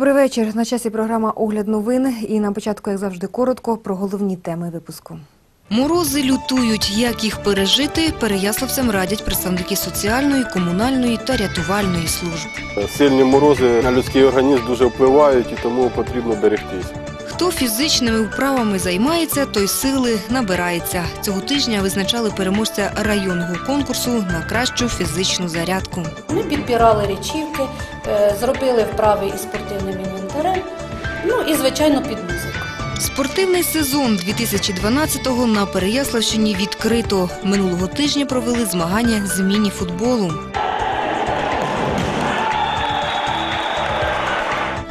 Добрий вечір. На часі програма Огляд новин. І на початку, як завжди, коротко про головні теми випуску. Морози лютують. Як їх пережити, переяславцям радять представники соціальної, комунальної та рятувальної служб. Сильні морози на людський організм дуже впливають і тому потрібно берегтись. Хто фізичними вправами займається, той сили набирається. Цього тижня визначали переможця районного конкурсу на кращу фізичну зарядку. Ми підбирали речівки, е, зробили вправи із спортивним інвентарем, ну і звичайно під музику. Спортивний сезон 2012-го на Переяславщині відкрито. Минулого тижня провели змагання з міні-футболу.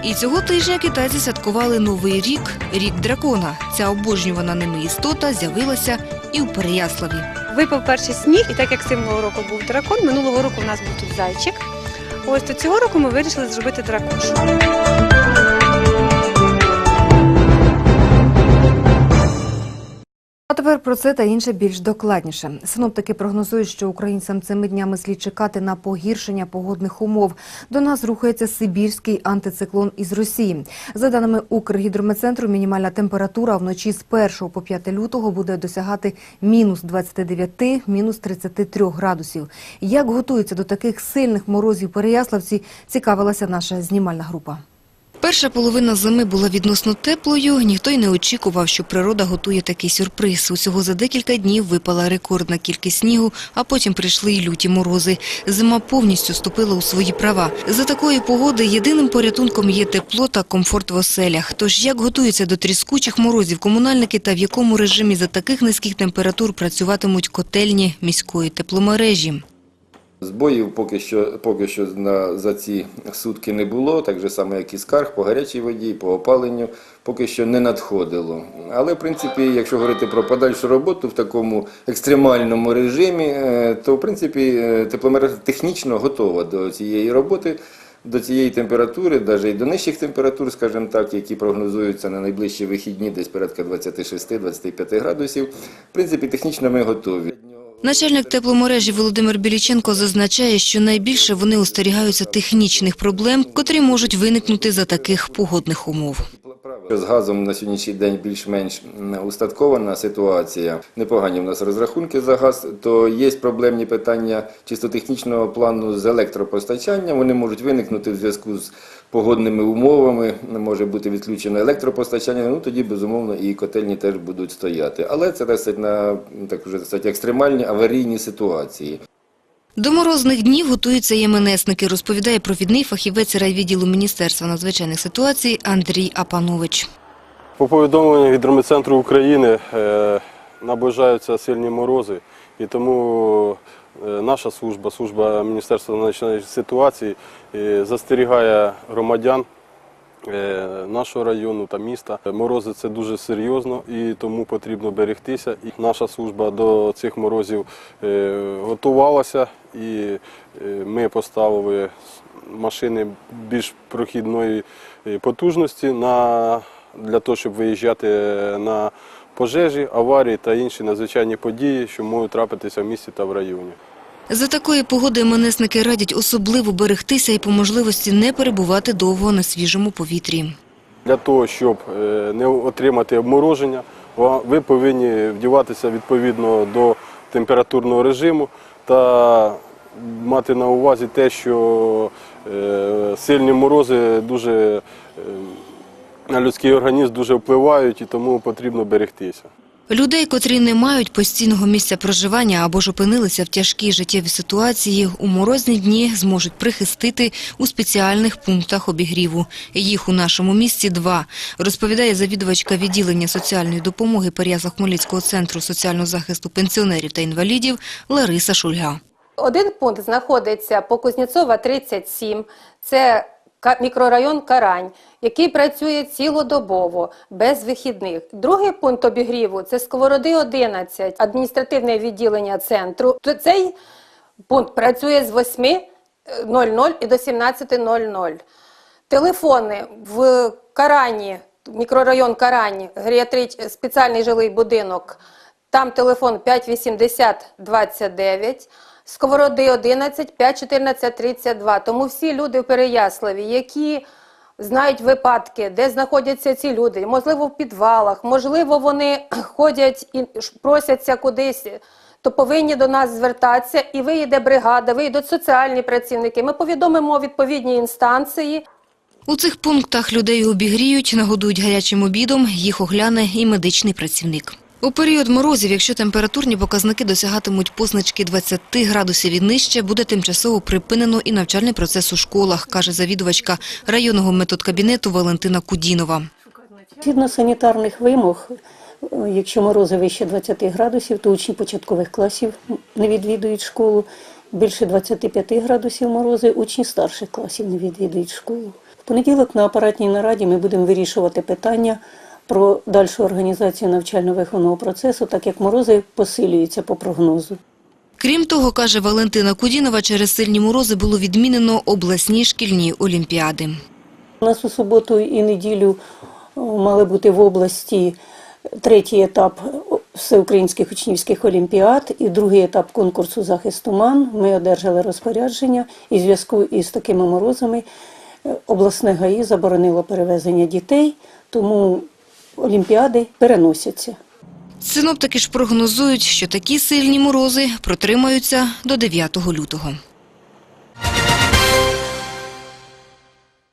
І цього тижня китайці святкували новий рік рік дракона. Ця обожнювана ними істота з'явилася і у Переяславі. Випав перший сніг, і так як цього року був дракон, минулого року у нас був тут зайчик. Ось то цього року ми вирішили зробити дракошу. А тепер про це та інше більш докладніше. Синоптики прогнозують, що українцям цими днями слід чекати на погіршення погодних умов. До нас рухається сибірський антициклон із Росії. За даними Укргідрометцентру, мінімальна температура вночі з 1 по 5 лютого буде досягати мінус 29, мінус 33 градусів. Як готуються до таких сильних морозів переяславці, цікавилася наша знімальна група. Перша половина зими була відносно теплою. Ніхто й не очікував, що природа готує такий сюрприз. Усього за декілька днів випала рекордна кількість снігу, а потім прийшли й люті морози. Зима повністю вступила у свої права. За такої погоди єдиним порятунком є тепло та комфорт в оселях. Тож як готуються до тріскучих морозів комунальники та в якому режимі за таких низьких температур працюватимуть котельні міської тепломережі? Збоїв поки що, поки що на, за ці сутки не було, так же само, як і скарг по гарячій воді, по опаленню, поки що не надходило. Але, в принципі, якщо говорити про подальшу роботу в такому екстремальному режимі, е, то, в принципі, е, тепломережа технічно готова до цієї роботи, до цієї температури, навіть і до нижчих температур, скажімо так, які прогнозуються на найближчі вихідні, десь порядка 26-25 градусів. В принципі, технічно ми готові. Начальник тепломережі Володимир Біліченко зазначає, що найбільше вони остерігаються технічних проблем, котрі можуть виникнути за таких погодних умов. З газом на сьогоднішній день більш-менш устаткована ситуація. Непогані в нас розрахунки за газ, то є проблемні питання чисто технічного плану з електропостачанням. Вони можуть виникнути в зв'язку з погодними умовами, може бути відключено електропостачання, ну тоді, безумовно, і котельні теж будуть стояти. Але це сказати, на так вже сказати, екстремальні аварійні ситуації. До морозних днів готуються єменесники, розповідає провідний фахівець райвідділу Міністерства надзвичайних ситуацій Андрій Апанович. По повідомленню Гідрометцентру України е, наближаються сильні морози, і тому наша служба, служба Міністерства надзвичайних ситуацій, е, застерігає громадян е, нашого району та міста. Морози це дуже серйозно і тому потрібно берегтися. І наша служба до цих морозів е, готувалася, і е, ми поставили машини більш прохідної е, потужності на, для того, щоб виїжджати на пожежі, аварії та інші надзвичайні події, що можуть трапитися в місті та в районі. За такої погоди єменесники радять особливо берегтися і по можливості не перебувати довго на свіжому повітрі. Для того, щоб е, не отримати обмороження, ви повинні вдіватися відповідно до температурного режиму та мати на увазі те, що е, сильні морози дуже е, на людський організм дуже впливають і тому потрібно берегтися. Людей, котрі не мають постійного місця проживання або ж опинилися в тяжкій життєвій ситуації, у морозні дні зможуть прихистити у спеціальних пунктах обігріву. Їх у нашому місті два, розповідає завідувачка відділення соціальної допомоги Пер'язла-Хмельницького центру соціального захисту пенсіонерів та інвалідів Лариса Шульга. Один пункт знаходиться по Кузнєцова 37, це мікрорайон Карань, який працює цілодобово, без вихідних. Другий пункт обігріву – це Сковороди 11, адміністративне відділення центру. Цей пункт працює з 8.00 і до 17.00. Телефони в Карані, мікрорайон Карані, геріатрич, спеціальний жилий будинок, там телефон 580 29, Сковороди 11 514 32. Тому всі люди в Переяславі, які знають випадки, де знаходяться ці люди, можливо, в підвалах, можливо, вони ходять і просяться кудись, то повинні до нас звертатися, і виїде бригада, вийдуть соціальні працівники. Ми повідомимо відповідні інстанції. У цих пунктах людей обігріють, нагодують гарячим обідом, їх огляне і медичний працівник. У період морозів, якщо температурні показники досягатимуть позначки 20 градусів і нижче, буде тимчасово припинено і навчальний процес у школах, каже завідувачка районного методкабінету Валентина Кудінова. Згідно санітарних вимог, якщо морози вище 20 градусів, то учні початкових класів не відвідують школу. Більше 25 градусів морози учні старших класів не відвідують школу. В понеділок на апаратній нараді ми будемо вирішувати питання про дальшу організацію навчально-виховного процесу, так як морози посилюються по прогнозу. Крім того, каже Валентина Кудінова, через сильні морози було відмінено обласні шкільні олімпіади. У нас у суботу і неділю мали бути в області третій етап всеукраїнських учнівських олімпіад і другий етап конкурсу захист туман. Ми одержали розпорядження і в зв'язку із такими морозами е, обласне ГАІ заборонило перевезення дітей, тому олімпіади переносяться. Синоптики ж прогнозують, що такі сильні морози протримаються до 9 лютого.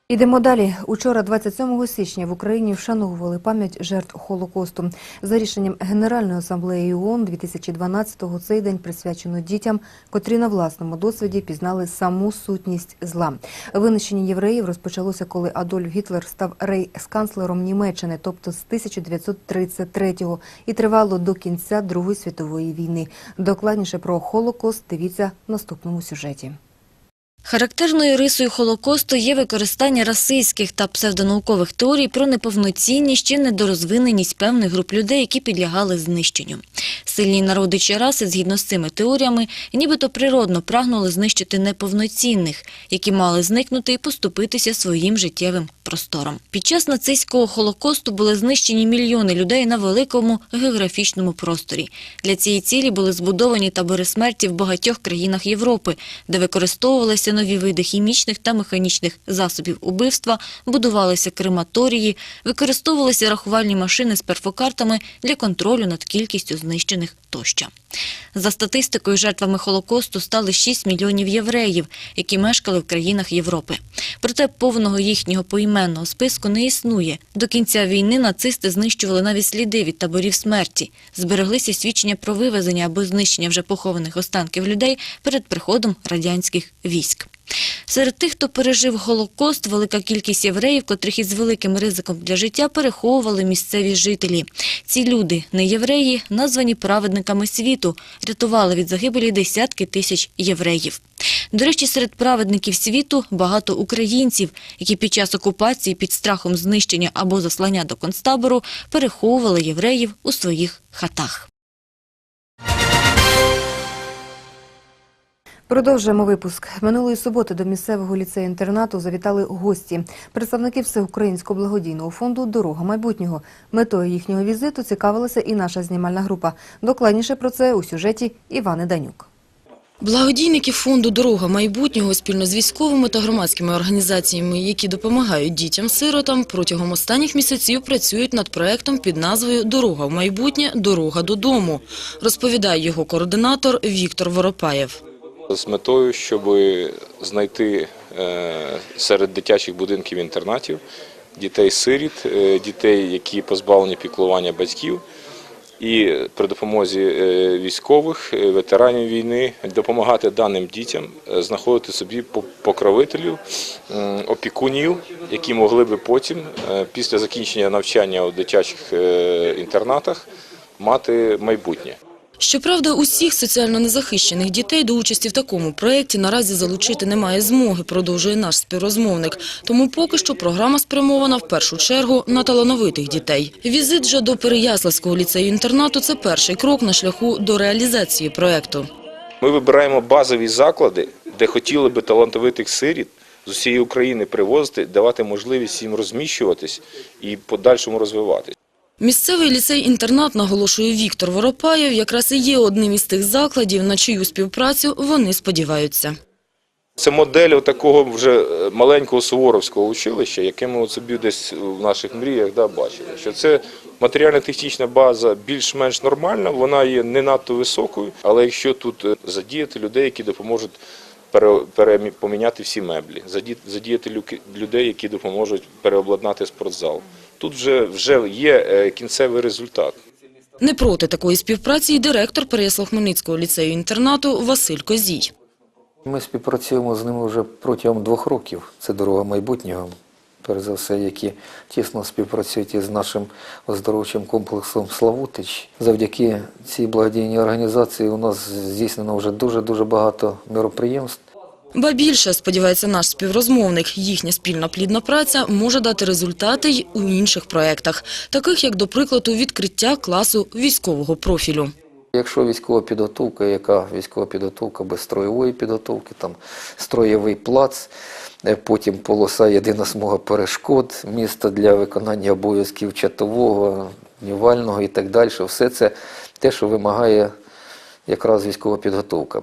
Ідемо далі. Учора, 27 січня, в Україні вшановували пам'ять жертв Холокосту. За рішенням Генеральної асамблеї ООН 2012-го цей день присвячено дітям, котрі на власному досвіді пізнали саму сутність зла. Винищення євреїв розпочалося, коли Адольф Гітлер став рейхсканцлером Німеччини, тобто з 1933-го, і тривало до кінця Другої світової війни. Докладніше про Холокост дивіться в наступному сюжеті. Характерною рисою Холокосту є використання расистських та псевдонаукових теорій про неповноцінність чи недорозвиненість певних груп людей, які підлягали знищенню. Сильні народи чи раси, згідно з цими теоріями, нібито природно прагнули знищити неповноцінних, які мали зникнути і поступитися своїм життєвим простором. Під час нацистського Холокосту були знищені мільйони людей на великому географічному просторі. Для цієї цілі були збудовані табори смерті в багатьох країнах Європи, де використовувалися нові види хімічних та механічних засобів убивства, будувалися крематорії, використовувалися рахувальні машини з перфокартами для контролю над кількістю знищених тощо. За статистикою, жертвами Холокосту стали 6 мільйонів євреїв, які мешкали в країнах Європи. Проте повного їхнього поіменного списку не існує. До кінця війни нацисти знищували навіть сліди від таборів смерті. Збереглися свідчення про вивезення або знищення вже похованих останків людей перед приходом радянських військ. Серед тих, хто пережив Голокост, велика кількість євреїв, котрих із великим ризиком для життя переховували місцеві жителі. Ці люди, не євреї, названі праведниками світу, рятували від загибелі десятки тисяч євреїв. До речі, серед праведників світу багато українців, які під час окупації під страхом знищення або заслання до концтабору переховували євреїв у своїх хатах. Продовжуємо випуск. Минулої суботи до місцевого ліцею-інтернату завітали гості. Представники Всеукраїнського благодійного фонду Дорога майбутнього. Метою їхнього візиту цікавилася і наша знімальна група. Докладніше про це у сюжеті Івани Данюк. Благодійники фонду «Дорога майбутнього» спільно з військовими та громадськими організаціями, які допомагають дітям-сиротам, протягом останніх місяців працюють над проектом під назвою «Дорога в майбутнє. Дорога додому», розповідає його координатор Віктор Воропаєв. З метою, щоб знайти е, серед дитячих будинків інтернатів дітей-сиріт, е, дітей, які позбавлені піклування батьків, і при допомозі е, військових, ветеранів війни допомагати даним дітям знаходити собі по- покровителів, опікунів, які могли би потім, після закінчення навчання у дитячих інтернатах, мати майбутнє. Щоправда, усіх соціально незахищених дітей до участі в такому проєкті наразі залучити немає змоги, продовжує наш співрозмовник. Тому поки що програма спрямована в першу чергу на талановитих дітей. Візит же до Переяславського ліцею-інтернату – це перший крок на шляху до реалізації проєкту. Ми вибираємо базові заклади, де хотіли би талантовитих сиріт з усієї України привозити, давати можливість їм розміщуватись і подальшому розвиватись. Місцевий ліцей-інтернат, наголошує Віктор Воропаєв, якраз і є одним із тих закладів, на чию співпрацю вони сподіваються. Це модель такого вже е, маленького суворовського училища, яке ми собі десь в наших мріях да, бачили. Що це матеріально-технічна база більш-менш нормальна, вона є не надто високою, але якщо тут е, задіяти людей, які допоможуть пере, пере- поміняти всі меблі, заді- задіяти людей, які допоможуть переобладнати спортзал. Тут вже, вже є е, кінцевий результат. Не проти такої співпраці і директор Переяслав-Хмельницького ліцею-інтернату Василь Козій. Ми співпрацюємо з ними вже протягом двох років. Це дорога майбутнього, перш за все, які тісно співпрацюють із нашим оздоровчим комплексом Славутич. Завдяки цій благодійній організації у нас здійснено вже дуже-дуже багато мероприємств. Ба більше, сподівається наш співрозмовник, їхня спільна плідна праця може дати результати й у інших проєктах, таких як, до прикладу, відкриття класу військового профілю. Якщо військова підготовка, яка військова підготовка без строєвої підготовки, там строєвий плац, е, потім полоса єдина смуга перешкод, місто для виконання обов'язків чатового, днівального і так далі. Все це те, що вимагає якраз військова підготовка.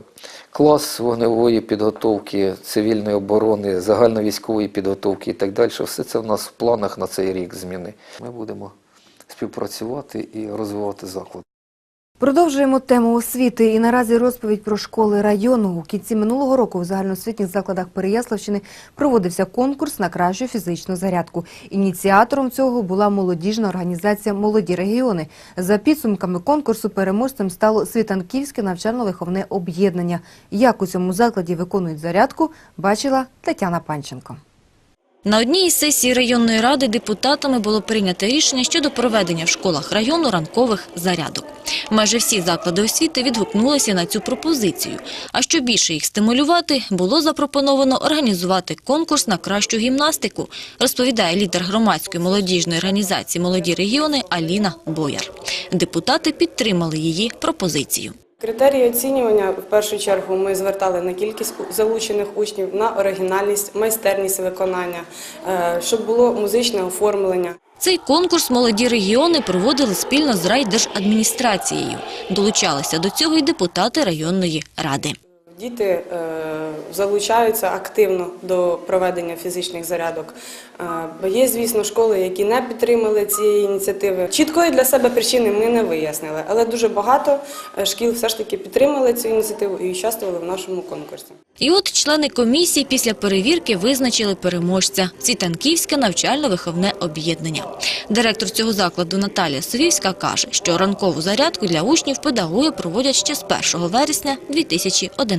Клас вогневої підготовки, цивільної оборони, загальновійськової підготовки і так далі. Все це в нас в планах на цей рік зміни. Ми будемо співпрацювати і розвивати заклад. Продовжуємо тему освіти і наразі розповідь про школи району. У кінці минулого року в загальноосвітніх закладах Переяславщини проводився конкурс на кращу фізичну зарядку. Ініціатором цього була молодіжна організація Молоді регіони. За підсумками конкурсу переможцем стало Світанківське навчально-виховне об'єднання. Як у цьому закладі виконують зарядку, бачила Тетяна Панченко. На одній із сесій районної ради депутатами було прийнято рішення щодо проведення в школах району ранкових зарядок. Майже всі заклади освіти відгукнулися на цю пропозицію. А щоб більше їх стимулювати, було запропоновано організувати конкурс на кращу гімнастику, розповідає лідер громадської молодіжної організації «Молоді регіони» Аліна Бояр. Депутати підтримали її пропозицію. Критерії оцінювання в першу чергу ми звертали на кількість залучених учнів, на оригінальність, майстерність виконання, е, щоб було музичне оформлення. Цей конкурс молоді регіони проводили спільно з райдержадміністрацією. Долучалися до цього й депутати районної ради. Діти е, залучаються активно до проведення фізичних зарядок. Е, Бо є, звісно, школи, які не підтримали цієї ініціативи. Чіткої для себе причини ми не вияснили, але дуже багато е, шкіл все ж таки підтримали цю ініціативу і участвували в нашому конкурсі. І от члени комісії після перевірки визначили переможця – Світанківське навчально-виховне об'єднання. Директор цього закладу Наталія Совівська каже, що ранкову зарядку для учнів педагоги проводять ще з 1 вересня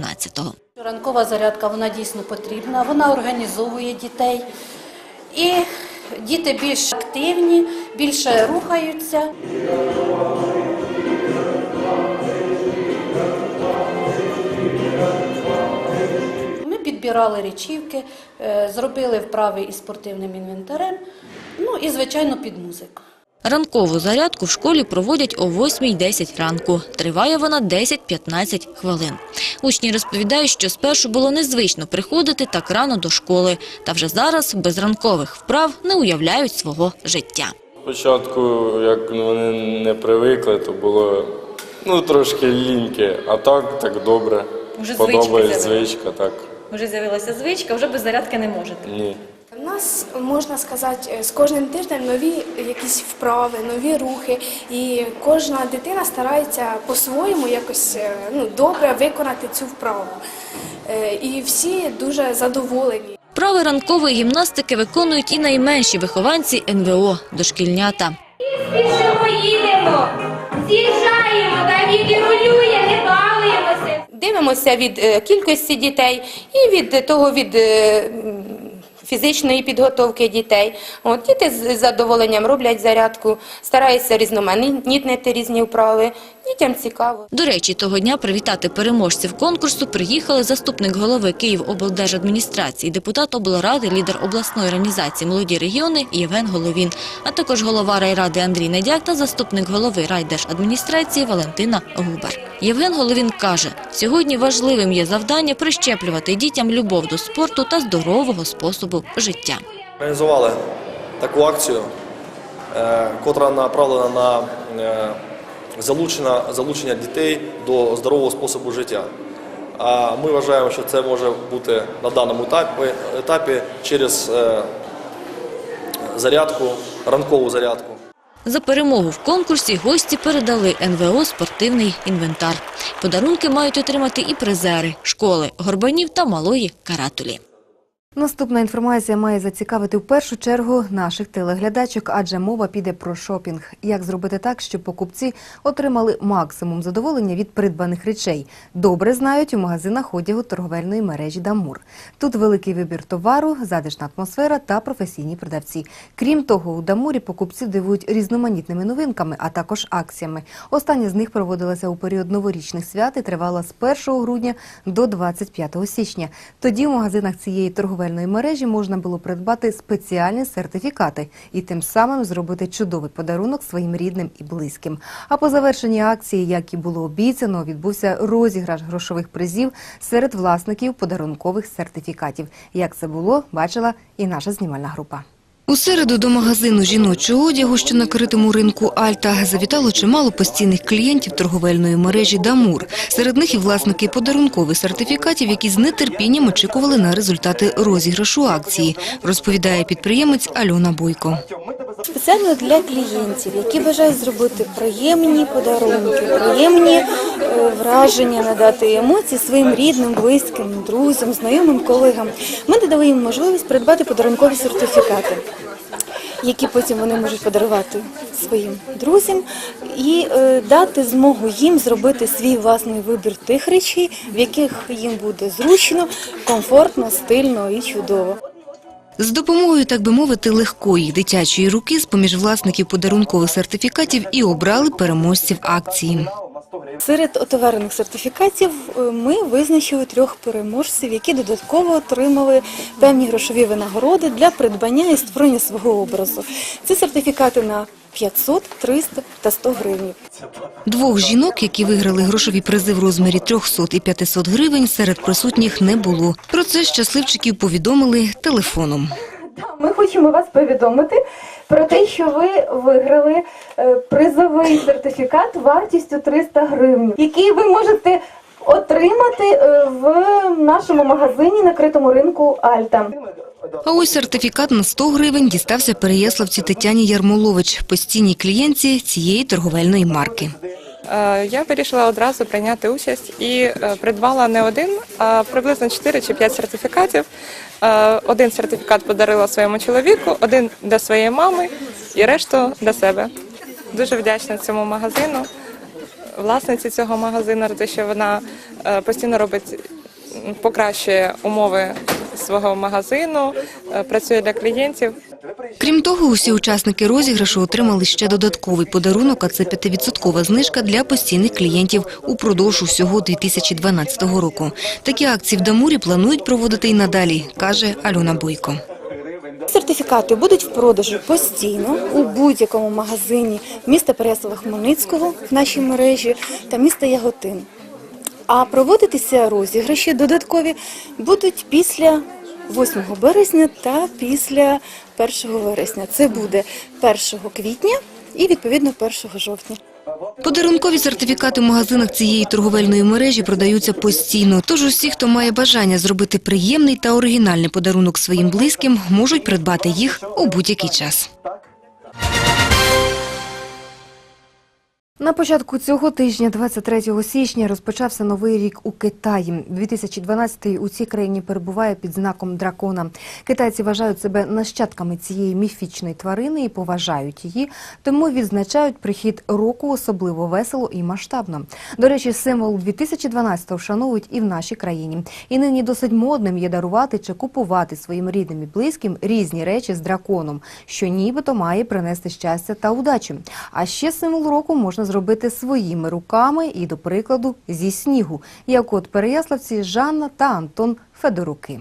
2011-го. Ранкова зарядка вона дійсно потрібна, вона організовує дітей. І діти більш активні, більше рухаються. Ми підбирали речівки, е, зробили вправи із спортивним інвентарем, ну і, звичайно, під музику. Ранкову зарядку в школі проводять о 8.10 ранку. Триває вона 10-15 хвилин. Учні розповідають, що спершу було незвично приходити так рано до школи, та вже зараз без ранкових вправ не уявляють свого життя. Спочатку, як вони не привикли, то було ну, трошки ліньки, а так, так добре. Вже Подобається звичка, так. Вже з'явилася звичка, вже без зарядки не можете. Ні. Нас можна сказати з кожним тижнем нові якісь вправи, нові рухи, і кожна дитина старається по-своєму якось е, ну, добре виконати цю вправу. Е, І всі дуже задоволені. Вправи ранкової гімнастики виконують і найменші вихованці НВО – дошкільнята. Спішимо, їдемо, з'їжджаємо, та не рулює, не балуємося. Дивимося від е, кількості дітей і від того від е, фізичної підготовки дітей. От діти з задоволенням роблять зарядку, стараються різноманітнити різні вправи. Дітям цікаво. До речі, того дня привітати переможців конкурсу приїхали заступник голови Київоблдержадміністрації, депутат облради, лідер обласної організації «Молоді регіони» Євген Головін, а також голова райради Андрій Недяк та заступник голови райдержадміністрації Валентина Губар. Євген Головін каже, сьогодні важливим є завдання прищеплювати дітям любов до спорту та здорового способу життя. Організували таку акцію, е, котра направлена на е, залучення, залучення дітей до здорового способу життя. А ми вважаємо, що це може бути на даному етапі, етапі через е, зарядку, ранкову зарядку. За перемогу в конкурсі гості передали НВО спортивний інвентар. Подарунки мають отримати і призери школи Горбанів та Малої Каратулі. Наступна інформація має зацікавити в першу чергу наших телеглядачок, адже мова піде про шопінг. Як зробити так, щоб покупці отримали максимум задоволення від придбаних речей? Добре знають у магазинах одягу торговельної мережі Дамур. Тут великий вибір товару, затишна атмосфера та професійні продавці. Крім того, у Дамурі покупці дивують різноманітними новинками, а також акціями. Остання з них проводилася у період новорічних свят і тривала з 1 грудня до 25 січня. Тоді у магазинах цієї торговельної мережі можна було придбати спеціальні сертифікати і тим самим зробити чудовий подарунок своїм рідним і близьким. А по завершенні акції, як і було обіцяно, відбувся розіграш грошових призів серед власників подарункових сертифікатів. Як це було, бачила і наша знімальна група. У середу до магазину жіночого одягу, що на критому ринку Альта, завітало чимало постійних клієнтів торговельної мережі Дамур. Серед них і власники подарункових сертифікатів, які з нетерпінням очікували на результати розіграшу акції, розповідає підприємець Альона Бойко. Спеціально для клієнтів, які бажають зробити приємні подарунки, приємні е, враження, надати емоції своїм рідним, близьким, друзям, знайомим, колегам. Ми додали їм можливість придбати подарункові сертифікати. Які потім вони можуть подарувати своїм друзям і е, дати змогу їм зробити свій власний вибір тих речей, в яких їм буде зручно, комфортно, стильно і чудово. З допомогою, так би мовити, легкої дитячої руки з-поміж власників подарункових сертифікатів і обрали переможців акції. Серед отоварених сертифікатів е, ми визначили трьох переможців, які додатково отримали певні грошові винагороди для придбання і створення свого образу. Це сертифікати на 500, 300 та 100 гривень. Двох жінок, які виграли грошові призи в розмірі 300 і 500 гривень, серед присутніх не було. Про це щасливчиків повідомили телефоном. Ми хочемо вас повідомити про те, що ви виграли е, призовий сертифікат вартістю 300 гривень, який ви можете отримати е, в нашому магазині на критому ринку Альта. А ось сертифікат на 100 гривень дістався переяславці Тетяні Ярмолович, постійній клієнтці цієї торговельної марки. Е, Я вирішила одразу прийняти участь і придбала не один, а приблизно 4 чи 5 сертифікатів. Е, Один сертифікат подарила своєму чоловіку, один для своєї мами і решту для себе. Дуже вдячна цьому магазину, власниці цього магазину, те, що вона е, постійно робить, покращує умови свого магазину, е, працює для клієнтів. Крім того, усі учасники розіграшу отримали ще додатковий подарунок, а це 5% знижка для постійних клієнтів упродовж усього 2012 року. Такі акції в Дамурі планують проводити і надалі, каже Альона Бойко. Сертифікати будуть в продажу постійно у будь-якому магазині міста Переяслава-Хмельницького в нашій мережі та міста Яготин. А проводитися розіграші додаткові будуть після 8 березня та після 1 вересня. Це буде 1 квітня і відповідно 1 жовтня. Подарункові сертифікати в магазинах цієї торговельної мережі продаються постійно. Тож усі, хто має бажання зробити приємний та оригінальний подарунок своїм близьким, можуть придбати їх у будь-який час. На початку цього тижня, 23 січня, розпочався новий рік у Китаї. 2012-й у цій країні перебуває під знаком дракона. Китайці вважають себе нащадками цієї міфічної тварини і поважають її, тому відзначають прихід року особливо весело і масштабно. До речі, символ 2012-го вшановують і в нашій країні. І нині досить модним є дарувати чи купувати своїм рідним і близьким різні речі з драконом, що нібито має принести щастя та удачу. А ще символ року можна зробити своїми руками і, до прикладу, зі снігу, як от переяславці Жанна та Антон Федоруки.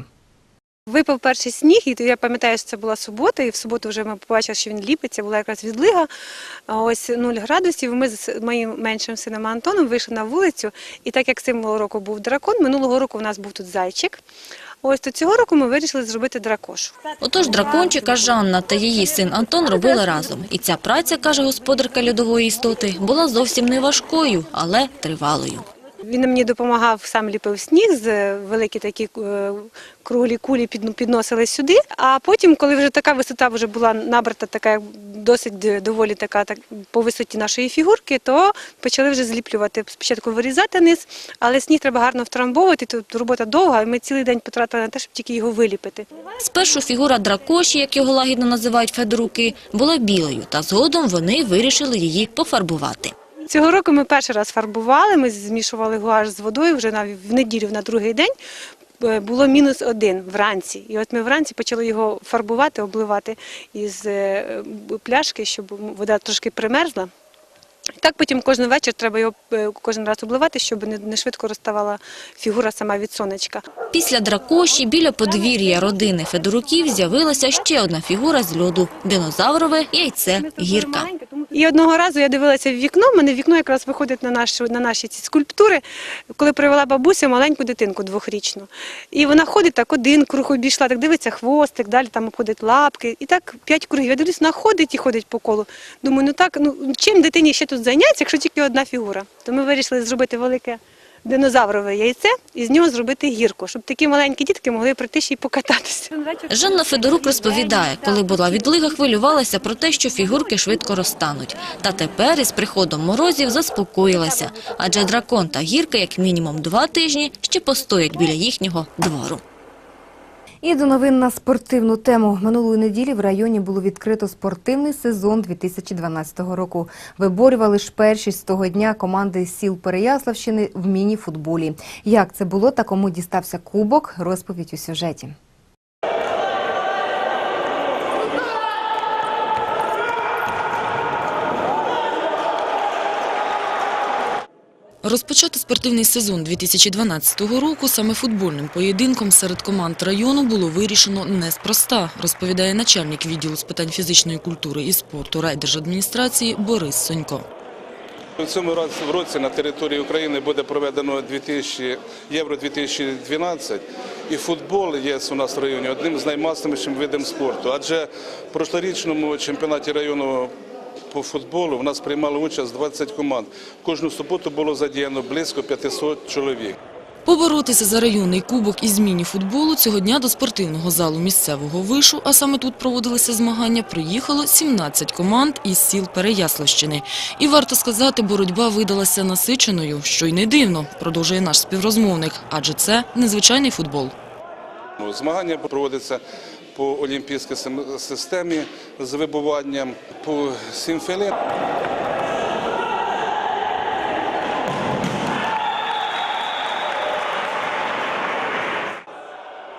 Випав перший сніг, і я пам'ятаю, що це була субота, і в суботу вже ми побачили, що він ліпиться, була якраз відлига, ось 0 градусів. Ми з моїм меншим сином Антоном вийшли на вулицю, і так як символ року був дракон, минулого року у нас був тут зайчик. Ось то цього року ми вирішили зробити дракошу. Отож, дракончика Жанна та її син Антон робили разом. І ця праця, каже господарка льодової істоти, була зовсім не важкою, але тривалою. Він мені допомагав, сам ліпив сніг, з е, великі такі е, круглі кулі підносили сюди. А потім, коли вже така висота вже була набрата, така досить доволі така так, по висоті нашої фігурки, то почали вже зліплювати. Спочатку вирізати низ, але сніг треба гарно втрамбовувати. Тут робота довга, і ми цілий день потратили на те, щоб тільки його виліпити. Спершу фігура дракоші, як його лагідно називають федоруки, була білою, та згодом вони вирішили її пофарбувати. Цього року ми перший раз фарбували, ми змішували гуаш з водою вже на в неділю на другий день. е, Було мінус один вранці. І от ми вранці почали його фарбувати, обливати із е, пляшки, щоб вода трошки примерзла. Так потім кожен вечір треба його е, кожен раз обливати, щоб не швидко розставала фігура сама від сонечка. Після дракоші біля подвір'я родини Федоруків з'явилася ще одна фігура з льоду – динозаврове яйце гірка. І одного разу я дивилася в вікно, в мене вікно якраз виходить на, нашу, на наші ці скульптури, коли привела бабуся маленьку дитинку двохрічну. І вона ходить так один круг обійшла, так дивиться хвостик, далі там обходить лапки. І так п'ять кругів. Я дивлюсь, вона ходить і ходить по колу. Думаю, ну так, ну чим дитині ще тут зайнятися, якщо тільки одна фігура? То ми вирішили зробити велике динозаврове яйце і з нього зробити гірку, щоб такі маленькі дітки могли прийти ще й покататися. Жанна Федорук розповідає, коли була відлига, хвилювалася про те, що фігурки швидко розтануть. Та тепер із приходом морозів заспокоїлася, адже дракон та гірка як мінімум два тижні ще постоять біля їхнього двору. І до новин на спортивну тему. Минулої неділі в районі було відкрито спортивний сезон 2012 року. Виборювали ж першість з того дня команди сіл Переяславщини в міні-футболі. Як це було та кому дістався кубок, розповідь у сюжеті. Розпочати спортивний сезон 2012 року саме футбольним поєдинком серед команд району було вирішено неспроста, розповідає начальник відділу з питань фізичної культури і спорту райдержадміністрації Борис Сонько. У цьому році- на території України буде проведено 2000, Євро 2012 і футбол є у нас в районі одним з наймасовішим видом спорту. Адже в прошлорічному чемпіонаті району по футболу в нас приймало участь 20 команд. Кожну суботу було задіяно близько 500 чоловік. Поборотися за районний кубок із міні-футболу цього дня до спортивного залу місцевого вишу, а саме тут проводилися змагання, приїхало 17 команд із сіл Переяславщини. І варто сказати, боротьба видалася насиченою, що й не дивно, продовжує наш співрозмовник, адже це незвичайний футбол. Змагання проводяться по олімпійській системі з вибуванням по сімфелі.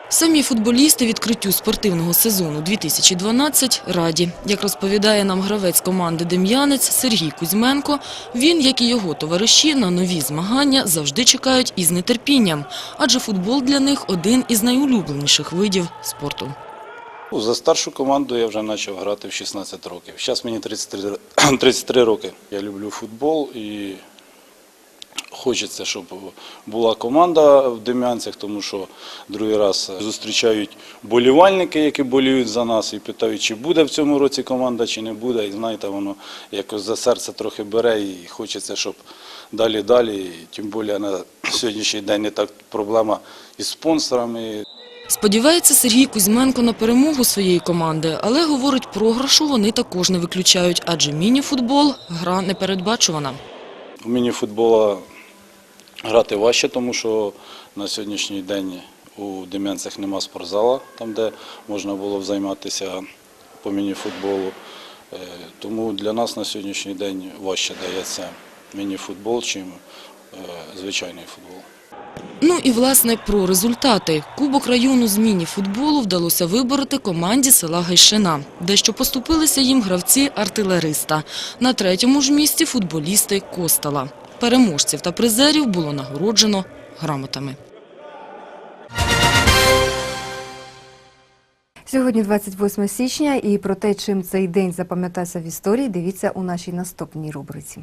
Самі футболісти відкриттю спортивного сезону 2012 раді. Як розповідає нам гравець команди «Дем'янець» Сергій Кузьменко, він, як і його товариші, на нові змагання завжди чекають із нетерпінням, адже футбол для них один із найулюбленіших видів спорту. Ну, За старшу команду я вже почав грати в 16 років. Зараз мені 33, 33 роки. Я люблю футбол і хочеться, щоб була команда в Дем'янцях, тому що другий раз зустрічають болівальники, які боліють за нас, і питають, чи буде в цьому році команда, чи не буде. І знаєте, воно якось за серце трохи бере і хочеться, щоб далі-далі. Тим більше на сьогоднішній день не так проблема із спонсорами. Сподівається Сергій Кузьменко на перемогу своєї команди, але говорить, програшу вони також не виключають, адже міні-футбол – гра непередбачувана. В міні-футбола грати важче, тому що на сьогоднішній день у Дем'янцях нема спортзала, там де можна було б займатися по міні-футболу. Е, Тому для нас на сьогоднішній день важче дається міні-футбол, чим е, звичайний футбол. Ну і, власне, про результати. Кубок району з міні-футболу вдалося вибороти команді села Гайшина, дещо поступилися їм гравці-артилериста. На третьому ж місці футболісти Костала. Переможців та призерів було нагороджено грамотами. Сьогодні 28 січня, і про те, чим цей день запам'ятався в історії, дивіться у нашій наступній рубриці.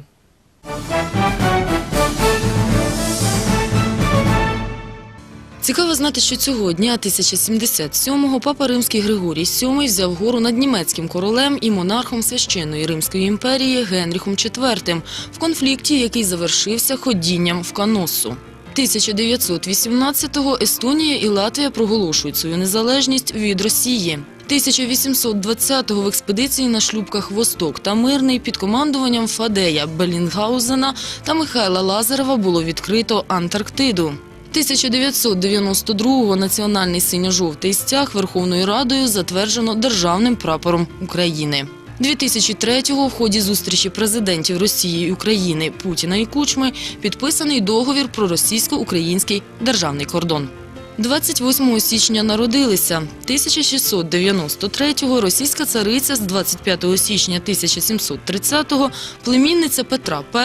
Цікаво знати, що цього дня 1077-го папа Римський Григорій VII взяв гору над німецьким королем і монархом священної Римської імперії Генріхом IV в конфлікті, який завершився ходінням в Каносу. 1918-го Естонія і Латвія проголошують свою незалежність від Росії. 1820-го в експедиції на шлюбках Восток та Мирний під командуванням Фадея Белінгаузена та Михайла Лазарева було відкрито Антарктиду. 1992-го національний синьо-жовтий стяг Верховною Радою затверджено державним прапором України. 2003-го в ході зустрічі президентів Росії і України Путіна і Кучми підписаний договір про російсько-український державний кордон. 28 січня народилися. 1693-го російська цариця з 25 січня 1730-го племінниця Петра І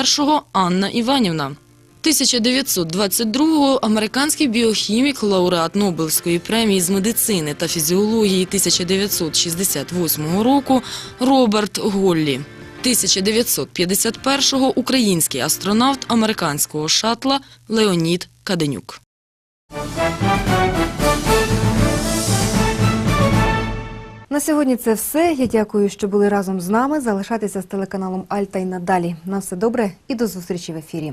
Анна Іванівна. 1922-го американський біохімік, лауреат Нобелівської премії з медицини та фізіології 1968 року Роберт Голлі. 1951-го український астронавт американського шатла Леонід Каденюк. На сьогодні це все. Я дякую, що були разом з нами. Залишайтеся з телеканалом Альта й надалі. На все добре і до зустрічі в ефірі.